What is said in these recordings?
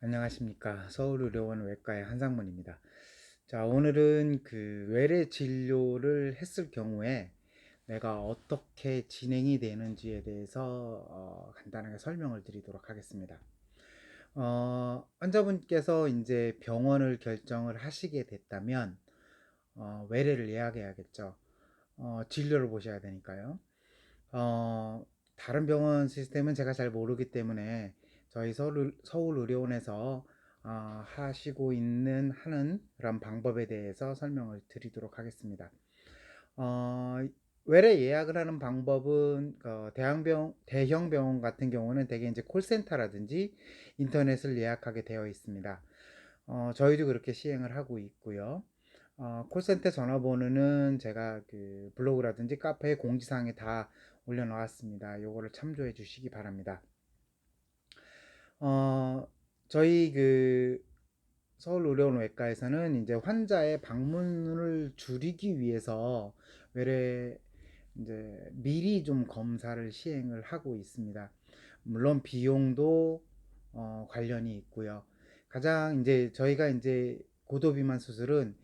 안녕하십니까. 서울의료원 외과의 한상문입니다. 자, 오늘은 그 외래 진료를 했을 경우에 내가 어떻게 진행이 되는지에 대해서 어, 간단하게 설명을 드리도록 하겠습니다. 어, 환자분께서 이제 병원을 결정을 하시게 됐다면 어, 외래를 예약해야겠죠. 어, 진료를 보셔야 되니까요. 어, 다른 병원 시스템은 제가 잘 모르기 때문에 저희 서울, 서울의료원에서 어, 하시고 있는 하는 그런 방법에 대해서 설명을 드리도록 하겠습니다. 어, 외래 예약을 하는 방법은 어, 대형병, 대형 병원 같은 경우는 대개 이제 콜센터라든지 인터넷을 예약하게 되어 있습니다. 어, 저희도 그렇게 시행을 하고 있고요. 어, 콜센터 전화번호는 제가 그 블로그라든지 카페 공지사항에 다 올려놓았습니다. 요거를 참조해 주시기 바랍니다. 어, 저희 그 서울 의료원 외과에서는 이제 환자의 방문을 줄이기 위해서 외래 이제 미리 좀 검사를 시행을 하고 있습니다. 물론 비용도 어, 관련이 있고요. 가장 이제 저희가 이제 고도비만 수술은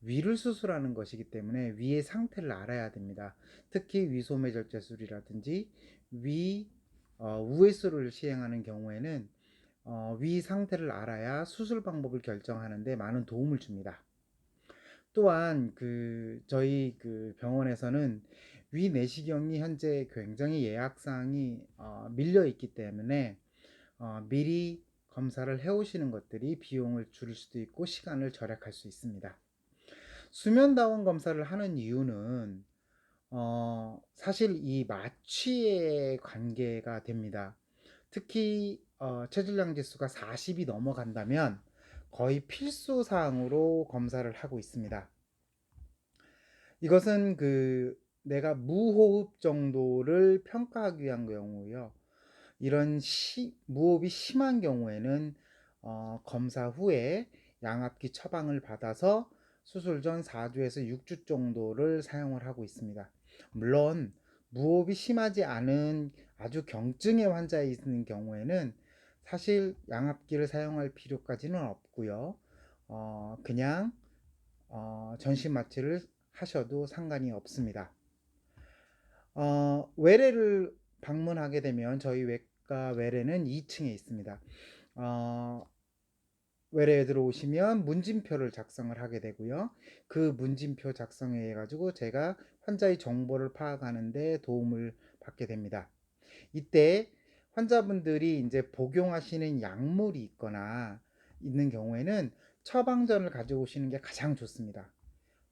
위를 수술하는 것이기 때문에 위의 상태를 알아야 됩니다. 특히 위소매절제술이라든지 위 어, 우회수를 시행하는 경우에는 어, 위 상태를 알아야 수술 방법을 결정하는데 많은 도움을 줍니다. 또한 그 저희 그 병원에서는 위 내시경이 현재 굉장히 예약 사항이 어, 밀려 있기 때문에 어, 미리 검사를 해오시는 것들이 비용을 줄일 수도 있고 시간을 절약할 수 있습니다. 수면다원 검사를 하는 이유는 어, 사실 이 마취의 관계가 됩니다. 특히 어, 체질량 지수가 40이 넘어간다면 거의 필수 사항으로 검사를 하고 있습니다. 이것은 그 내가 무호흡 정도를 평가하기 위한 경우요. 이런 시, 무호흡이 심한 경우에는 어, 검사 후에 양압기 처방을 받아서 수술 전 4주에서 6주 정도를 사용을 하고 있습니다. 물론 무호흡이 심하지 않은 아주 경증의 환자에 있는 경우에는 사실 양압기를 사용할 필요까지는 없고요. 어, 그냥 어, 전신 마취를 하셔도 상관이 없습니다. 어, 외래를 방문하게 되면 저희 외과 외래는 2층에 있습니다. 어, 외래에 들어오시면 문진표를 작성을 하게 되고요. 그 문진표 작성에 해 가지고 제가 환자의 정보를 파악하는데 도움을 받게 됩니다. 이때 환자분들이 이제 복용하시는 약물이 있거나 있는 경우에는 처방전을 가져오시는 게 가장 좋습니다.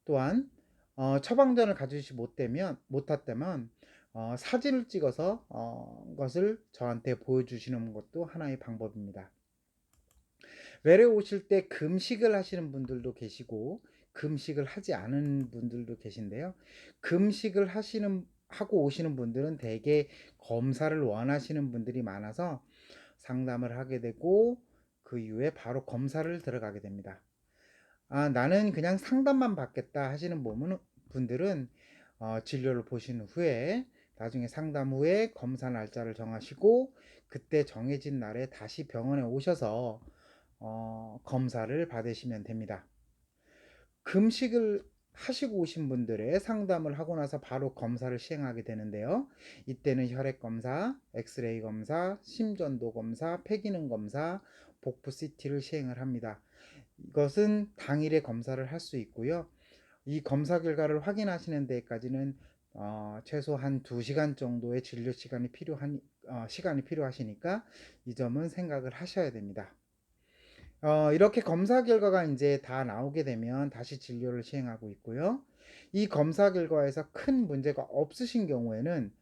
또한 어, 처방전을 가지시 못되면 못했다면 어, 사진을 찍어서 어, 것을 저한테 보여주시는 것도 하나의 방법입니다. 외래 오실 때 금식을 하시는 분들도 계시고 금식을 하지 않은 분들도 계신데요. 금식을 하시는 하고 오시는 분들은 대개 검사를 원하시는 분들이 많아서 상담을 하게 되고 그 이후에 바로 검사를 들어가게 됩니다. 아, 나는 그냥 상담만 받겠다 하시는 분들은 어, 진료를 보신 후에 나중에 상담 후에 검사 날짜를 정하시고 그때 정해진 날에 다시 병원에 오셔서 어, 검사를 받으시면 됩니다. 금식을 하시고 오신 분들의 상담을 하고 나서 바로 검사를 시행하게 되는데요. 이때는 혈액 검사, 엑스레이 검사, 심전도 검사, 폐기능 검사, 복부 CT를 시행을 합니다. 이것은 당일에 검사를 할 수 있고요. 이 검사 결과를 확인하시는 데까지는 어, 최소 한 2시간 정도의 진료 시간이 필요한 어, 시간이 필요하시니까 이 점은 생각을 하셔야 됩니다. 어, 이렇게 검사 결과가 이제 다 나오게 되면 다시 진료를 시행하고 있고요. 이 검사 결과에서 큰 문제가 없으신 경우에는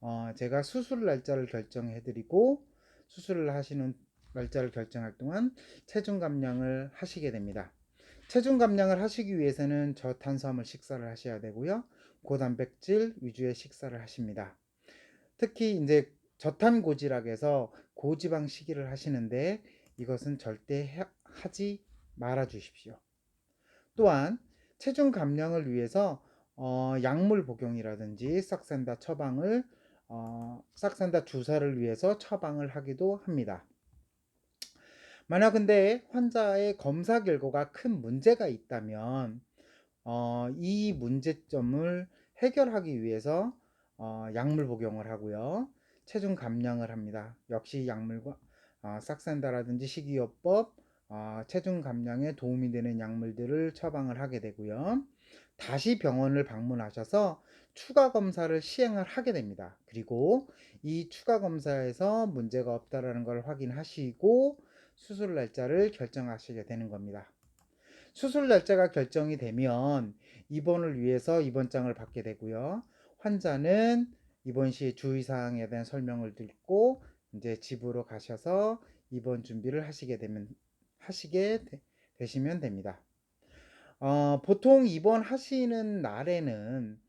어, 제가 수술 날짜를 결정해 드리고 수술을 하시는 날짜를 결정할 동안 체중 감량을 하시게 됩니다. 체중 감량을 하시기 위해서는 저탄수화물 식사를 하셔야 되고요. 고단백질 위주의 식사를 하십니다. 특히 이제 저탄고지락에서 고지방 식이를 하시는데 이것은 절대 하지 말아 주십시오. 또한 체중 감량을 위해서 어, 약물 복용이라든지 싹산다 처방을 어, 싹산다 주사를 위해서 처방을 하기도 합니다. 만약 근데 환자의 검사 결과가 큰 문제가 있다면 어 이 문제점을 해결하기 위해서 어 약물 복용을 하고요. 체중 감량을 합니다. 역시 약물과 어 삭산다라든지 식이요법 어 체중 감량에 도움이 되는 약물들을 처방을 하게 되고요. 다시 병원을 방문하셔서 추가 검사를 시행을 하게 됩니다. 그리고 이 추가 검사에서 문제가 없다라는 걸 확인하시고 수술 날짜를 결정하시게 되는 겁니다. 수술 날짜가 결정이 되면 입원을 위해서 입원장을 받게 되고요. 환자는 입원 시 주의사항에 대한 설명을 듣고 이제 집으로 가셔서 입원 준비를 하시게 되면 하시게 되, 되시면 됩니다. 어, 보통 입원하시는 날에는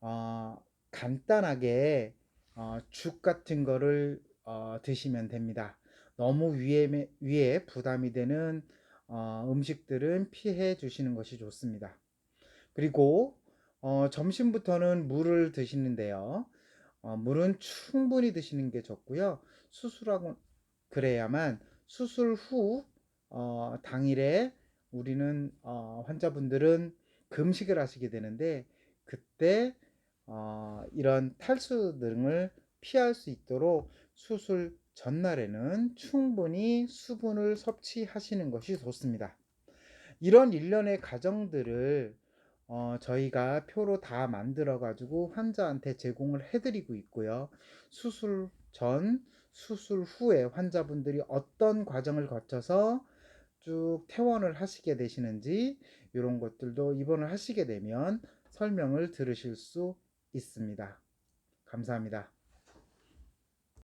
어, 간단하게 어, 죽 같은 거를 어, 드시면 됩니다. 너무 위에, 위에 부담이 되는 어, 음식들은 피해 주시는 것이 좋습니다. 그리고 어, 점심부터는 물을 드시는데요. 어, 물은 충분히 드시는 게 좋고요. 수술하고 그래야만 수술 후 어, 당일에 우리는 어, 환자분들은 금식을 하시게 되는데 그때 어, 이런 탈수 등을 피할 수 있도록 수술 전날에는 충분히 수분을 섭취하시는 것이 좋습니다. 이런 일련의 과정들을 어, 저희가 표로 다 만들어 가지고 환자한테 제공을 해드리고 있고요. 수술 전, 수술 후에 환자분들이 어떤 과정을 거쳐서 쭉 퇴원을 하시게 되시는지 이런 것들도 입원을 하시게 되면 설명을 들으실 수 있습니다. 감사합니다.